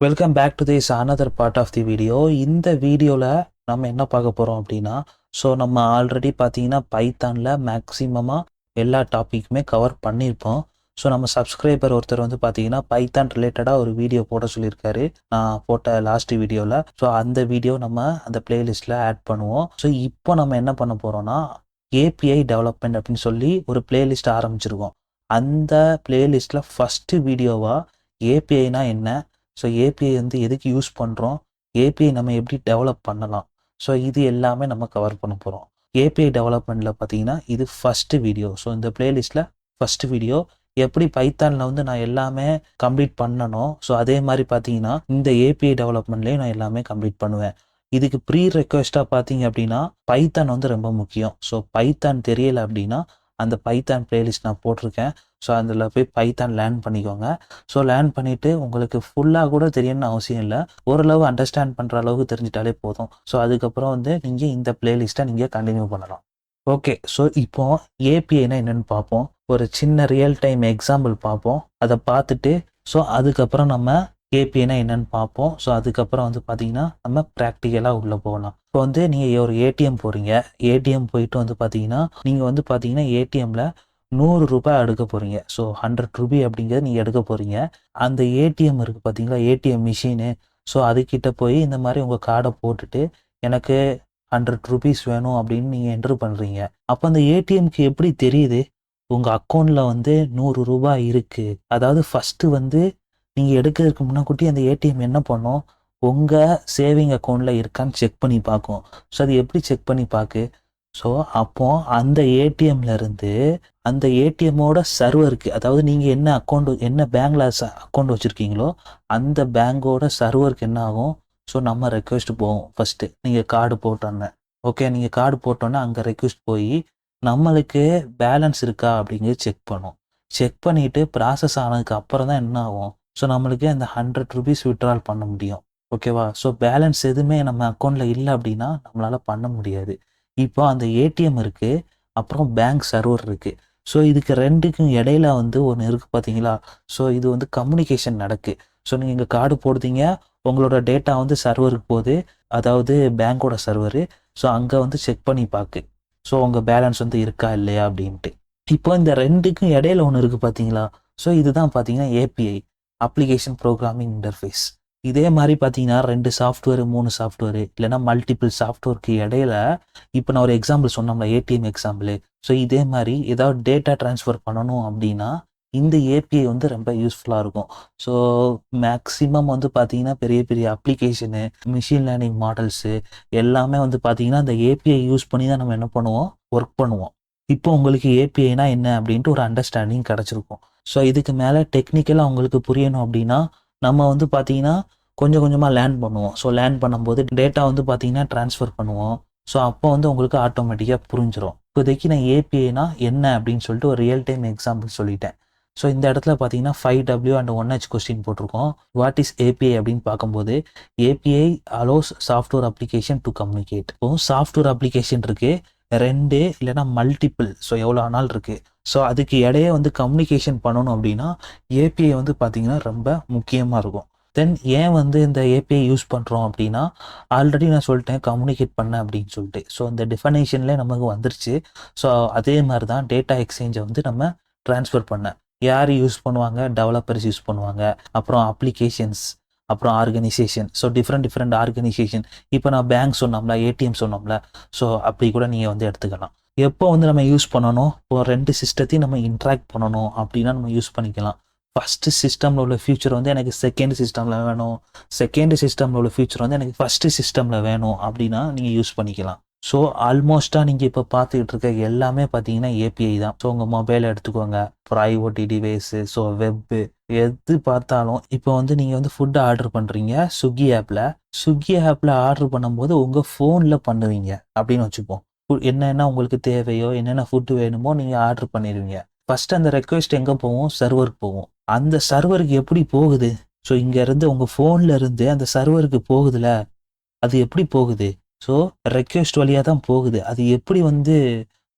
Welcome back to this another part of the video இந்த வீடியோவில் நம்ம என்ன பார்க்க போகிறோம் அப்படின்னா ஸோ நம்ம ஆல்ரெடி பார்த்தீங்கன்னா பைத்தானில் மேக்ஸிமமாக எல்லா டாப்பிக்குமே கவர் பண்ணியிருப்போம். ஸோ நம்ம சப்ஸ்கிரைபர் ஒருத்தர் வந்து பார்த்தீங்கன்னா பைத்தான் ரிலேட்டடாக ஒரு வீடியோ போட சொல்லியிருக்காரு. நான் போட்ட லாஸ்ட் வீடியோவில் ஸோ அந்த வீடியோ நம்ம அந்த பிளேலிஸ்ட்டில் ஆட் பண்ணுவோம். ஸோ இப்போ நம்ம என்ன பண்ண போகிறோம்னா ஏபிஐ டெவலப்மெண்ட் அப்படின்னு சொல்லி ஒரு பிளேலிஸ்ட் ஆரம்பிச்சிருக்கோம். அந்த பிளேலிஸ்ட்டில் ஃபஸ்ட்டு வீடியோவாக ஏபிஐனா என்ன? ஸோ ஏபிஐ வந்து எதுக்கு யூஸ் பண்ணுறோம் ஏபிஐ நம்ம எப்படி டெவலப் பண்ணலாம்? ஸோ இது எல்லாமே நம்ம கவர் பண்ண போகிறோம் ஏபிஐ டெவலப்மெண்ட்டில் பார்த்தீங்கன்னா இது ஃபஸ்ட்டு வீடியோ ஸோ இந்த பிளேலிஸ்ட்டில் ஃபஸ்ட்டு வீடியோ எப்படி பைத்தானில் வந்து நான் எல்லாமே கம்ப்ளீட் பண்ணணும் ஸோ அதே மாதிரி பார்த்தீங்கன்னா இந்த ஏபிஐ டெவலப்மெண்ட்லேயும் நான் எல்லாமே கம்ப்ளீட் பண்ணுவேன். இதுக்கு ப்ரீ ரெக்வஸ்ட்டாக பார்த்தீங்க அப்படின்னா பைத்தான் வந்து ரொம்ப முக்கியம். ஸோ பைத்தான் தெரியலை அப்படின்னா அந்த பைத்தான் பிளேலிஸ்ட் நான் போட்டிருக்கேன். ஸோ அதில் போய் பைத்தான் லேர்ன் பண்ணிக்கோங்க. ஸோ லேர்ன் பண்ணிவிட்டு உங்களுக்கு ஃபுல்லாக கூட தெரியணும்னு அவசியம் இல்லை. ஓரளவு அண்டர்ஸ்டாண்ட் பண்ணுற அளவுக்கு தெரிஞ்சிட்டாலே போதும். ஸோ அதுக்கப்புறம் வந்து நீங்கள் இந்த பிளேலிஸ்ட்டை நீங்கள் கண்டினியூ பண்ணலாம். ஓகே ஸோ இப்போ ஏபிஐனா என்னென்னு பார்ப்போம். ஒரு சின்ன ரியல் டைம் எக்ஸாம்பிள் பார்ப்போம். அதை பார்த்துட்டு ஸோ அதுக்கப்புறம் நம்ம ஏபிஐனா என்னன்னு பார்ப்போம். ஸோ அதுக்கப்புறம் வந்து பார்த்தீங்கன்னா நம்ம ப்ராக்டிக்கலாக உள்ளே போகலாம். இப்போ வந்து நீங்கள் ஒரு ஏடிஎம் போகிறீங்க ஏடிஎம் போயிட்டு வந்து பார்த்தீங்கன்னா நீங்கள் வந்து பார்த்தீங்கன்னா ஏடிஎம்மில் நூறு ரூபாய் எடுக்க போகிறீங்க ஸோ ஹண்ட்ரட் ருபி அப்படிங்கிறத நீங்கள் எடுக்க போகிறீங்க அந்த ஏடிஎம் இருக்குது பார்த்தீங்களா ஏடிஎம் மிஷினு ஸோ அதுக்கிட்ட போய் இந்த மாதிரி உங்கள் கார்டை போட்டுட்டு எனக்கு ஹண்ட்ரட் ருபீஸ் வேணும் அப்படின்னு நீங்கள் என்ட்ரு பண்ணுறீங்க அப்போ அந்த ஏடிஎம்க்கு எப்படி தெரியுது? உங்கள் அக்கௌண்ட்டில் வந்து நூறு ரூபாய் இருக்குது அதாவது ஃபஸ்ட்டு வந்து நீங்கள் எடுக்கிறதுக்கு முன்னாக்கூட்டி அந்த ஏடிஎம் என்ன பண்ணும்? உங்கள் சேவிங் அக்கௌண்ட்டில் இருக்கான்னு செக் பண்ணி பார்க்கும். ஸோ அது எப்படி செக் பண்ணி பார்க்கு? ஸோ அப்போ அந்த ஏடிஎம்லேருந்து அந்த ஏடிஎம்மோட சர்வருக்கு அதாவது நீங்கள் என்ன அக்கௌண்ட் என்ன பேங்க்ல அக்கௌண்ட் வச்சுருக்கீங்களோ அந்த பேங்கோட சர்வருக்கு என்ன ஆகும்? ஸோ நம்ம ரெக்வெஸ்ட் போவோம் ஃபஸ்ட்டு நீங்கள் கார்டு போட்டோன்னே. ஓகே நீங்கள் கார்டு போட்டோன்னே அங்கே ரெக்வெஸ்ட் போய் நம்மளுக்கு பேலன்ஸ் இருக்கா அப்படிங்கிறது செக் பண்ணும். செக் பண்ணிவிட்டு ப்ராசஸ் ஆனதுக்கு அப்புறம் தான் என்ன ஆகும்? ஸோ நம்மளுக்கு அந்த ஹண்ட்ரட் ருபீஸ் விட்ரால் பண்ண முடியும். ஓகேவா ஸோ பேலன்ஸ் எதுவுமே நம்ம அக்கௌண்ட்டில் இல்லை அப்படின்னா நம்மளால் பண்ண முடியாது. இப்போ அந்த ஏடிஎம் இருக்குது அப்புறம் பேங்க் சர்வர் இருக்குது ஸோ இதுக்கு ரெண்டுக்கும் இடையில வந்து ஒன்று இருக்குது பார்த்தீங்களா ஸோ இது வந்து கம்யூனிகேஷன் நடக்கு. ஸோ நீங்கள் இங்கே கார்டு போடுறீங்க உங்களோட டேட்டா வந்து சர்வருக்கு போகுது. அதாவது பேங்க்கோட சர்வரு ஸோ அங்கே வந்து செக் பண்ணி பார்க்கு ஸோ உங்கள் பேலன்ஸ் வந்து இருக்கா இல்லையா அப்படின்ட்டு. இப்போ இந்த ரெண்டுக்கும் இடையில ஒன்று இருக்குது பார்த்தீங்களா ஸோ இதுதான் பார்த்தீங்கன்னா ஏபிஐ அப்ளிகேஷன் ப்ரோக்ராமிங் இன்டர்ஃபேஸ் இதே மாதிரி பார்த்தீங்கன்னா ரெண்டு சாஃப்ட்வேர் மூணு சாஃப்ட்வேர் இல்லைன்னா மல்டிபிள் சாஃப்ட்வேருக்கு இடையில இப்போ நான் ஒரு எக்ஸாம்பிள் சொன்னோம்ல ஏடிஎம் எக்ஸாம்பிள் ஸோ இதே மாதிரி ஏதாவது டேட்டா ட்ரான்ஸ்ஃபர் பண்ணணும் அப்படின்னா இந்த ஏபிஐ வந்து ரொம்ப யூஸ்ஃபுல்லாக இருக்கும். ஸோ மேக்ஸிமம் வந்து பார்த்தீங்கன்னா பெரிய பெரிய அப்ளிகேஷனு மிஷின் லேர்னிங் மாடல்ஸு எல்லாமே வந்து பார்த்தீங்கன்னா அந்த ஏபிஐ யூஸ் பண்ணி தான் நம்ம என்ன பண்ணுவோம்? ஒர்க் பண்ணுவோம். இப்போ உங்களுக்கு ஏபிஐனா என்ன அப்படின்ட்டு ஒரு அண்டர்ஸ்டாண்டிங் கிடச்சிருக்கும். ஸோ இதுக்கு மேலே டெக்னிக்கலாக அவங்களுக்கு புரியணும் அப்படின்னா நம்ம வந்து பார்த்தீங்கன்னா கொஞ்சம் கொஞ்சமாக லேர்ன் பண்ணுவோம். ஸோ லேர்ன் பண்ணும்போது டேட்டா வந்து பார்த்தீங்கன்னா ட்ரான்ஸ்ஃபர் பண்ணுவோம். ஸோ அப்போ வந்து உங்களுக்கு ஆட்டோமேட்டிக்காக புரிஞ்சிடும் இப்போதைக்கு நான் ஏபிஐனா என்ன அப்படின்னு சொல்லிட்டு ஒரு ரியல் டைம் எக்ஸாம்பிள் சொல்லிட்டேன். ஸோ இந்த இடத்துல பார்த்தீங்கன்னா five W and one H question போட்டிருக்கோம். வாட் இஸ் ஏபிஐ அப்படின்னு பார்க்கும்போது API allows software application to communicate இப்போ சாஃப்ட்வேர் அப்ளிகேஷன் இருக்குது ரெண்டு இல்லைன்னா மல்டிப்புள் ஸோ எவ்வளோ ஆனாலும் இருக்குது ஸோ அதுக்கு இடையே வந்து கம்யூனிகேஷன் பண்ணணும் அப்படின்னா ஏபிஐ வந்து பார்த்திங்கன்னா ரொம்ப முக்கியமாக இருக்கும். தென் ஏன் வந்து இந்த ஏபிஐ யூஸ் பண்ணுறோம் அப்படின்னா ஆல்ரெடி நான் சொல்லிட்டேன் கம்யூனிகேட் பண்ண அப்படின்னு சொல்லிட்டு. ஸோ இந்த டிஃபனேஷன்லேயே நமக்கு வந்துருச்சு. ஸோ அதே மாதிரி தான் டேட்டா எக்ஸ்சேஞ்சை வந்து நம்ம ட்ரான்ஸ்ஃபர் பண்ண. யார் யூஸ் பண்ணுவாங்க? டெவலப்பர்ஸ் யூஸ் பண்ணுவாங்க. அப்புறம் அப்ளிகேஷன்ஸ் அப்புறம் organisation so different different organisation இப்போ நான் பேங்க் சொன்னோம்ல ஏடிஎம் சொன்னோம்ல ஸோ அப்படி கூட நீங்கள் வந்து எடுத்துக்கலாம். எப்போ வந்து நம்ம யூஸ் பண்ணணும்? இப்போ ரெண்டு சிஸ்டத்தையும் நம்ம இன்ட்ராக்ட் பண்ணணும் அப்படின்னா நம்ம யூஸ் பண்ணிக்கலாம். ஃபஸ்ட்டு சிஸ்டமில் உள்ள ஃபியூச்சர் வந்து எனக்கு செகண்ட் சிஸ்டமில் வேணும். செகண்ட் சிஸ்டமில் உள்ள ஃபியூச்சர் வந்து எனக்கு ஃபஸ்ட்டு சிஸ்டமில் வேணும் அப்படின்னா நீங்கள் யூஸ் பண்ணிக்கலாம். ஸோ ஆல்மோஸ்ட்டாக நீங்கள் இப்போ பார்த்துக்கிட்டு இருக்க எல்லாமே பார்த்தீங்கன்னா ஏபிஐ தான். ஸோ உங்கள் மொபைல் எடுத்துக்கோங்க. அப்புறம் ஐஓடி டிவைஸு ஸோ வெப்பு எது பார்த்தாலும் இப்போ வந்து நீங்கள் வந்து ஃபுட்டு ஆர்டர் பண்ணுறீங்க ஸ்விக்கி ஆப்பில் ஸ்விக்கி ஆப்பில் ஆர்டர் பண்ணும்போது உங்கள் ஃபோனில் பண்ணுவீங்க அப்படின்னு வச்சுப்போம். என்னென்ன உங்களுக்கு தேவையோ என்னென்ன ஃபுட்டு வேணுமோ நீங்கள் ஆர்டர் பண்ணிடுவீங்க. ஃபஸ்ட் அந்த ரெக்வெஸ்ட் எங்கே போகும்? சர்வருக்கு போகும். அந்த சர்வருக்கு எப்படி போகுது? ஸோ இங்கேருந்து உங்கள் ஃபோனில் இருந்து அந்த சர்வருக்கு போகுதுல? அது எப்படி போகுது? ஸோ ரெக்வெஸ்ட் வழியாக தான் போகுது. அது எப்படி வந்து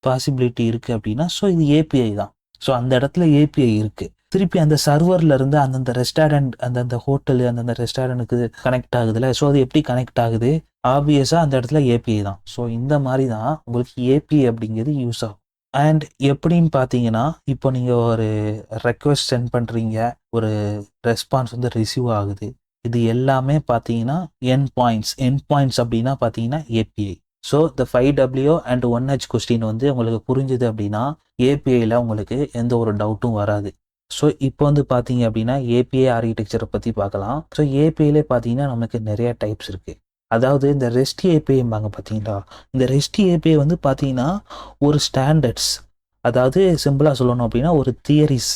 பாசிபிலிட்டி இருக்குது அப்படின்னா ஸோ இது ஏபிஐ தான். ஸோ அந்த இடத்துல ஏபிஐ இருக்குது திருப்பி அந்த சர்வர்ல இருந்து அந்தந்த ரெஸ்டாரண்ட் அந்தந்த ஹோட்டலு அந்தந்த ரெஸ்டாரண்ட்டுக்கு கனெக்ட் ஆகுதுல்ல ஸோ அது எப்படி கனெக்ட் ஆகுது? ஆப்வியஸாக அந்த இடத்துல ஏபிஐ தான். ஸோ இந்த மாதிரி தான் உங்களுக்கு ஏபிஐ அப்படிங்கிறது யூஸ் ஆகும். அண்ட் எப்படின்னு பார்த்தீங்கன்னா இப்போ நீங்கள் ஒரு ரெக்வெஸ்ட் சென்ட் பண்ணுறீங்க ஒரு ரெஸ்பான்ஸ் வந்து ரிசீவ் ஆகுது. இது எல்லாமே பார்த்தீங்கன்னா என் பாயிண்ட்ஸ் என் பாயிண்ட்ஸ் அப்படின்னா பார்த்தீங்கன்னா ஏபிஐ ஸோ இந்த five W and one H question வந்து உங்களுக்கு புரிஞ்சுது அப்படின்னா ஏபிஐயில் உங்களுக்கு எந்த ஒரு டவுட்டும் வராது. ஸோ இப்போ வந்து பார்த்தீங்க அப்படின்னா ஏபிஐ ஆர்கிடெக்சரை பற்றி பார்க்கலாம். ஸோ ஏபிஐலே பார்த்தீங்கன்னா நமக்கு நிறைய டைப்ஸ் இருக்குது அதாவது இந்த ரெஸ்ட் ஏபிஐம்பாங்க பார்த்தீங்களா இந்த ரெஸ்ட் ஏபிஐ வந்து பார்த்தீங்கன்னா ஒரு ஸ்டாண்டர்ட்ஸ் அதாவது சிம்பிளாக சொல்லணும் அப்படின்னா ஒரு தியரிஸ்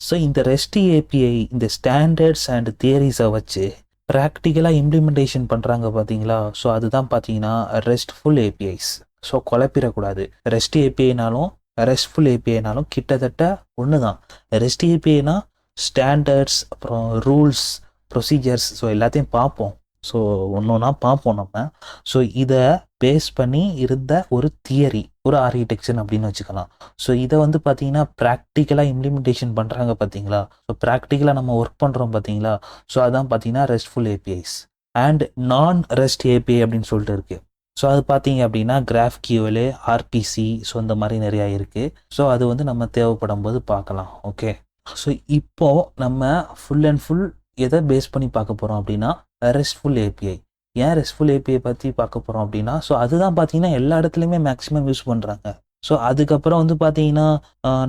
ஸோ இந்த ரெஸ்ட் ஏபிஐ இந்த ஸ்டாண்டர்ட்ஸ் அண்ட் தியரிஸை வச்சு ப்ராக்டிக்கலாக இம்ப்ளிமெண்டேஷன் பண்ணுறாங்க பார்த்தீங்களா ஸோ அதுதான் பார்த்தீங்கன்னா ரெஸ்ட்ஃபுல் ஏபிஐஸ் ஸோ குழப்பிடக்கூடாது. ரெஸ்ட் ஏபிஐனாலும் ரெஸ்ட்ஃபுல் ஏபிஐனாலும் கிட்டத்தட்ட ஒன்று தான் ரெஸ்ட் ஏபிஐனா ஸ்டாண்டர்ட்ஸ் அப்புறம் ரூல்ஸ் ப்ரொசீஜர்ஸ் ஸோ எல்லாத்தையும் பார்ப்போம். ஸோ ஒன்று ஒன்றா பார்ப்போம் நம்ம. ஸோ இதை பேஸ் பண்ணி இருந்த ஒரு தியரி ஒரு ஆர்கிடெக்சர் அப்படின்னு வச்சுக்கலாம். ஸோ இதை வந்து பார்த்தீங்கன்னா ப்ராக்டிக்கலாக இம்ப்ளிமெண்டேஷன் பண்ணுறாங்க பார்த்தீங்களா ஸோ ப்ராக்டிக்கலாக நம்ம ஒர்க் பண்ணுறோம் பார்த்தீங்களா ஸோ அதான் பார்த்தீங்கன்னா ரெஸ்ட்ஃபுல் ஏபிஐஸ் அண்ட் நான் ரெஸ்ட் ஏபிஐ அப்படின்னு சொல்லிட்டு இருக்குது ஸோ அது பார்த்தீங்க அப்படின்னா கிராஃப் கியூவலு ஆர்பிசி ஸோ இந்த மாதிரி நிறையா இருக்குது ஸோ அது வந்து நம்ம தேவைப்படும் போது பார்க்கலாம். ஓகே ஸோ இப்போ நம்ம ஃபுல் அண்ட் ஃபுல் எதை பேஸ் பண்ணி பார்க்க போகிறோம் அப்படின்னா ரெஸ்ட்ஃபுல் ஏபிஐ ஏன் ரெஸ்ட்ஃபுல் ஏபிஐ பற்றி பார்க்க போகிறோம் அப்படின்னா ஸோ அதுதான் பார்த்தீங்கன்னா எல்லா இடத்துலையுமே மேக்ஸிமம் யூஸ் பண்ணுறாங்க ஸோ அதுக்கப்புறம் வந்து பார்த்தீங்கன்னா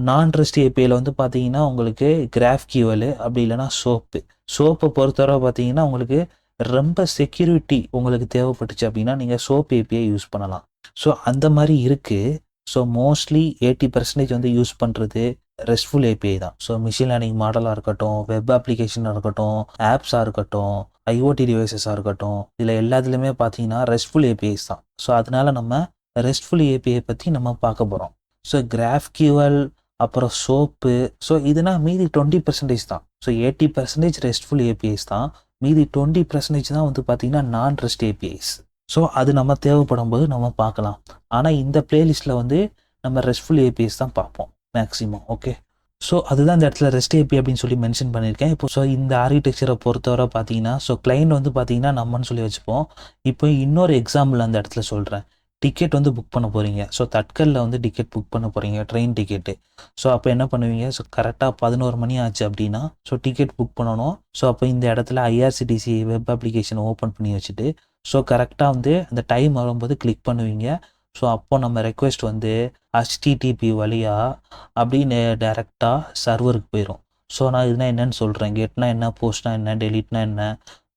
நான் ரெஸ்ட் ஏபிஐயில் வந்து பார்த்தீங்கன்னா உங்களுக்கு கிராஃப் கியூவல் அப்படி இல்லைன்னா சோப்பு சோப்பை பொறுத்தவரை பார்த்தீங்கன்னா உங்களுக்கு ரொம்ப செக்யூரிட்டி உங்களுக்கு தேவைப்பட்டுச்சு அப்படின்னா நீங்கள் சோப் ஏபிஐ யூஸ் பண்ணலாம். ஸோ அந்த மாதிரி இருக்குது ஸோ மோஸ்ட்லி எயிட்டி பர்சன்டேஜ் வந்து யூஸ் பண்ணுறது ரெஸ்ட்ஃபுல் ஏபிஐ தான். ஸோ மிஷின் லேர்னிங் மாடலாக இருக்கட்டும் வெப் அப்ளிகேஷனாக இருக்கட்டும் ஆப்ஸாக இருக்கட்டும் ஐஓடி டிவைசஸாக இருக்கட்டும் இதில் எல்லாத்துலேயுமே பார்த்தீங்கன்னா ரெஸ்ட்ஃபுல் ஏபிஐஸ் தான். ஸோ அதனால் நம்ம ரெஸ்ட்ஃபுல் ஏபிஐ பற்றி நம்ம பார்க்க போகிறோம் ஸோ கிராஃப் கியூவல் அப்புறம் சோப்பு ஸோ இதுனா மீதி டுவெண்ட்டி பர்சன்டேஜ் தான். So eighty percentage restful APIs தான். மீதி டுவெண்ட்டி பர்சன்டேஜ் தான் வந்து பார்த்தீங்கன்னா நான் ரெஸ்ட் ஏபிஐஸ் ஸோ அது நம்ம தேவைப்படும் போது நம்ம பார்க்கலாம் ஆனால் இந்த பிளேலிஸ்ட்டில் வந்து நம்ம ரெஸ்ட்ஃபுல் ஏபிஎஸ் தான் பார்ப்போம் மேக்ஸிமம் ஓகே ஸோ அதுதான் இந்த இடத்துல ரெஸ்ட் ஏபி அப்படின்னு சொல்லி மென்ஷன் பண்ணியிருக்கேன். இப்போ ஸோ இந்த ஆர்கிடெக்சரை பொறுத்தவரை பார்த்தீங்கன்னா ஸோ கிளைண்ட் வந்து பார்த்தீங்கன்னா நம்மன்னு சொல்லி வச்சுப்போம். இப்போ இன்னொரு எக்ஸாம்பிள் அந்த இடத்துல சொல்கிறேன் டிக்கெட் வந்து புக் பண்ண போகிறீங்க ஸோ தட்கலில் வந்து டிக்கெட் புக் பண்ண போகிறீங்க ட்ரெயின் டிக்கெட்டு ஸோ அப்போ என்ன பண்ணுவீங்க? ஸோ கரெக்டாக பதினோரு மணி ஆச்சு அப்படின்னா ஸோ டிக்கெட் புக் பண்ணணும். ஸோ அப்போ இந்த இடத்துல ஐஆர்சிடிசி வெப் அப்ளிகேஷன் ஓப்பன் பண்ணி வச்சுட்டு ஸோ கரெக்டாக வந்து அந்த டைம் வரும்போது கிளிக் பண்ணுவீங்க. ஸோ அப்போ நம்ம ரெக்வெஸ்ட் வந்து ஹச்டிடிபி வழியாக அப்படின்னு டேரெக்டாக சர்வருக்கு போயிடும் ஸோ நான் இதுனா என்னன்னு சொல்கிறேன் கெட்னா என்ன போஸ்ட்னா என்ன டெலிட்னா என்ன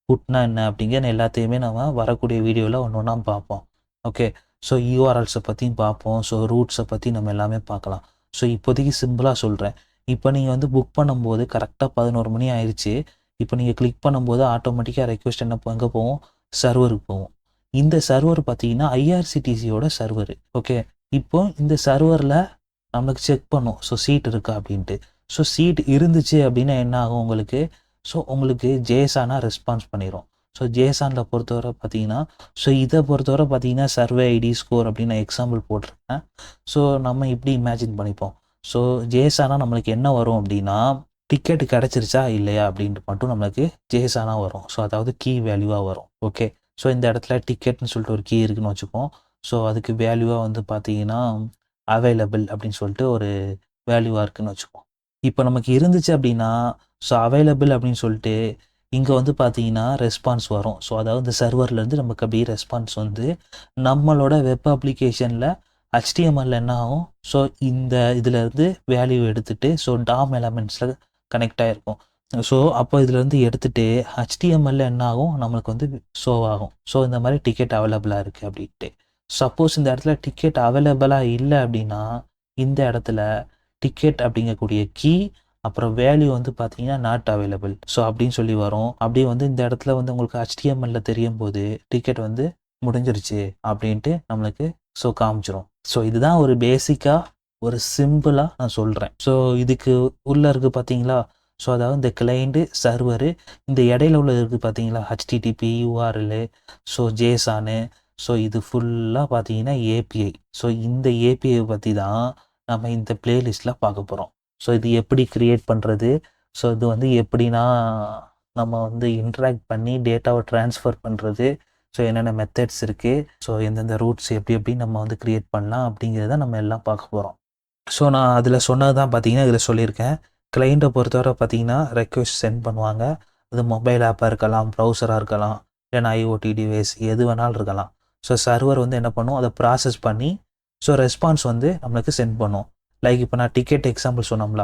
புட்னா என்ன அப்படிங்கிற எல்லாத்தையுமே நம்ம வரக்கூடிய வீடியோவில் ஒன்று ஒன்றா பார்ப்போம். ஓகே ஸோ யூஆர்எல்ஸை பற்றியும் பார்ப்போம். ஸோ ரூட்ஸை பற்றி நம்ம எல்லாமே பார்க்கலாம். ஸோ இப்போதைக்கு சிம்பிளாக சொல்கிறேன் இப்போ நீங்கள் வந்து புக் பண்ணும்போது கரெக்டாக பதினோரு மணி ஆயிடுச்சு இப்போ நீங்கள் கிளிக் பண்ணும்போது ஆட்டோமேட்டிக்காக ரெக்வெஸ்ட் என்ன எங்கே போவோம்? சர்வருக்கு போகும் இந்த சர்வர் பார்த்தீங்கன்னா ஐஆர்சிடிசியோட சர்வர் ஓகே இப்போ இந்த சர்வரில் நம்மளுக்கு செக் பண்ணும். ஸோ சீட் இருக்கா அப்படின்ட்டு. ஸோ சீட் இருந்துச்சு அப்படின்னா என்ன ஆகும் உங்களுக்கு? ஸோ உங்களுக்கு ஜேசானா ரெஸ்பான்ஸ் பண்ணிடும் ஸோ ஜேசானில் பொறுத்தவரை பார்த்தீங்கன்னா ஸோ இதை பொறுத்தவரை பார்த்தீங்கன்னா சர்வே ஐடி ஸ்கோர் அப்படின்னு நான் எக்ஸாம்பிள் போட்டிருக்கேன். ஸோ நம்ம இப்படி இமேஜின் பண்ணிப்போம். ஸோ ஜேசானா நம்மளுக்கு என்ன வரும் அப்படின்னா டிக்கெட் கிடச்சிருச்சா இல்லையா அப்படின்ட்டு மட்டும் நம்மளுக்கு ஜேசானா வரும். ஸோ அதாவது கீ வேல்யூவாக வரும். ஓகே ஸோ இந்த இடத்துல டிக்கெட்னு சொல்லிட்டு ஒரு கீ இருக்குன்னு வச்சுப்போம். ஸோ அதுக்கு வேல்யூவாக வந்து பார்த்தீங்கன்னா அவைலபிள் அப்படின்னு சொல்லிட்டு ஒரு வேல்யூவாக இருக்குன்னு வச்சுப்போம் இப்போ நமக்கு இருந்துச்சு அப்படின்னா ஸோ அவைலபிள் அப்படின்னு சொல்லிட்டு இங்கே வந்து பார்த்தீங்கன்னா ரெஸ்பான்ஸ் வரும். ஸோ அதாவது இந்த சர்வர்லேருந்து நமக்கு அப்படியே ரெஸ்பான்ஸ் வந்து நம்மளோட வெப் அப்ளிகேஷனில் ஹச்டிஎம்எல் என்ன ஆகும்? ஸோ இந்த இதுலேருந்து வேல்யூ எடுத்துகிட்டு ஸோ டாம் எலமெண்ட்ஸில் கனெக்ட் ஆகிருக்கும் ஸோ அப்போ இதுலேருந்து எடுத்துகிட்டு ஹச்டிஎம்எல்ல என்ன ஆகும்? நம்மளுக்கு வந்து ஷோ ஆகும். ஸோ இந்த மாதிரி டிக்கெட் அவைலபிளாக இருக்குது அப்படின்ட்டு. சப்போஸ் இந்த இடத்துல டிக்கெட் அவைலபிளாக இல்லை அப்படின்னா இந்த இடத்துல டிக்கெட் அப்படிங்கக்கூடிய கீ அப்புறம் வேல்யூ வந்து பார்த்தீங்கன்னா நாட் அவைலபிள் ஸோ அப்படின்னு சொல்லி வரும். அப்படியே வந்து இந்த இடத்துல வந்து உங்களுக்கு ஹச்டிஎம்எல்ல தெரியும் போது டிக்கெட் வந்து முடிஞ்சிருச்சு அப்படின்ட்டு நம்மளுக்கு ஸோ காமிச்சிரும். ஸோ இதுதான் ஒரு பேசிக்காக ஒரு சிம்பிளாக நான் சொல்கிறேன் ஸோ இதுக்கு உள்ளே இருக்குது பார்த்தீங்களா? ஸோ அதாவது இந்த கிளைண்ட்டு சர்வரு இந்த இடையில உள்ள இருக்குது பார்த்தீங்களா? ஹச்டிடிபி யூஆர்எல் ஸோ ஜேசானு ஸோ இது ஃபுல்லாக பார்த்தீங்கன்னா ஏபிஐ ஸோ இந்த ஏபிஐ பற்றி தான் நம்ம இந்த பிளேலிஸ்ட்டில் பார்க்க போகிறோம் ஸோ இது எப்படி க்ரியேட் பண்ணுறது ஸோ இது வந்து எப்படின்னா நம்ம வந்து இன்ட்ராக்ட் பண்ணி டேட்டாவை ட்ரான்ஸ்ஃபர் பண்ணுறது ஸோ என்னென்ன மெத்தட்ஸ் இருக்குது ஸோ எந்தெந்த ரூட்ஸ் எப்படி எப்படி நம்ம வந்து க்ரியேட் பண்ணலாம் அப்படிங்கிறத நம்ம எல்லாம் பார்க்க போகிறோம் ஸோ நான் அதில் சொன்னது தான் பார்த்தீங்கன்னா இதில் சொல்லியிருக்கேன். கிளைண்ட்டை பொறுத்தவரை பார்த்தீங்கன்னா ரெக்வெஸ்ட் சென்ட் பண்ணுவாங்க. அது மொபைல் ஆப்பாக இருக்கலாம் ப்ரௌசராக இருக்கலாம் இல்லைன்னா ஐஓடி டிவைஸ் எது வேணாலும் இருக்கலாம். ஸோ சர்வர் வந்து என்ன பண்ணும்? அதை ப்ராசஸ் பண்ணி ஸோ ரெஸ்பான்ஸ் வந்து நம்மளுக்கு சென்ட் பண்ணும். லைக் இப்போ நான் டிக்கெட் எக்ஸாம்பிள் சொன்னோம்ல.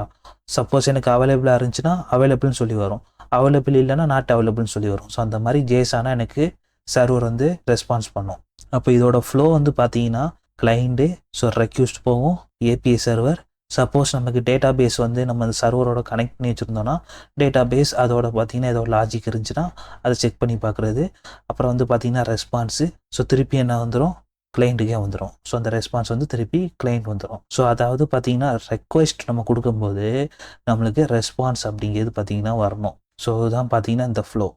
சப்போஸ் எனக்கு அவைலபிளாக இருந்துச்சுன்னா அவைலபிள்னு சொல்லி வரும். அவைலபிள் இல்லைன்னா நாட் அவைலபிள்னு சொல்லி வரும். ஸோ அந்த மாதிரி ஜேஸானா எனக்கு சர்வர் வந்து ரெஸ்பான்ஸ் பண்ணும். அப்போ இதோட ஃப்ளோ வந்து பார்த்தீங்கன்னா கிளைண்ட்டு ஸோ ரெக்யூஸ்ட் போகும். ஏபிஐ சர்வர் சப்போஸ் நமக்கு டேட்டா பேஸ் வந்து நம்ம அந்த சர்வரோட கனெக்ட் பண்ணி வச்சுருந்தோம்னா டேட்டா பேஸ் அதோட பார்த்திங்கன்னா ஏதோ லாஜிக் இருந்துச்சுன்னா அதை செக் பண்ணி பார்க்குறது அப்புறம் வந்து பார்த்திங்கன்னா ரெஸ்பான்ஸு ஸோ திருப்பி என்ன வந்துடும் கிளைண்ட்டுக்கே வந்துடும் ஸோ அந்த ரெஸ்பான்ஸ் வந்து திருப்பி கிளைண்ட் வந்துடும் ஸோ அதாவது பார்த்தீங்கன்னா ரெக்வெஸ்ட் நம்ம கொடுக்கும்போது நம்மளுக்கு ரெஸ்பான்ஸ் அப்படிங்கிறது பார்த்தீங்கன்னா வரணும். ஸோ இதுதான் பார்த்தீங்கன்னா இந்த ஃப்ளோ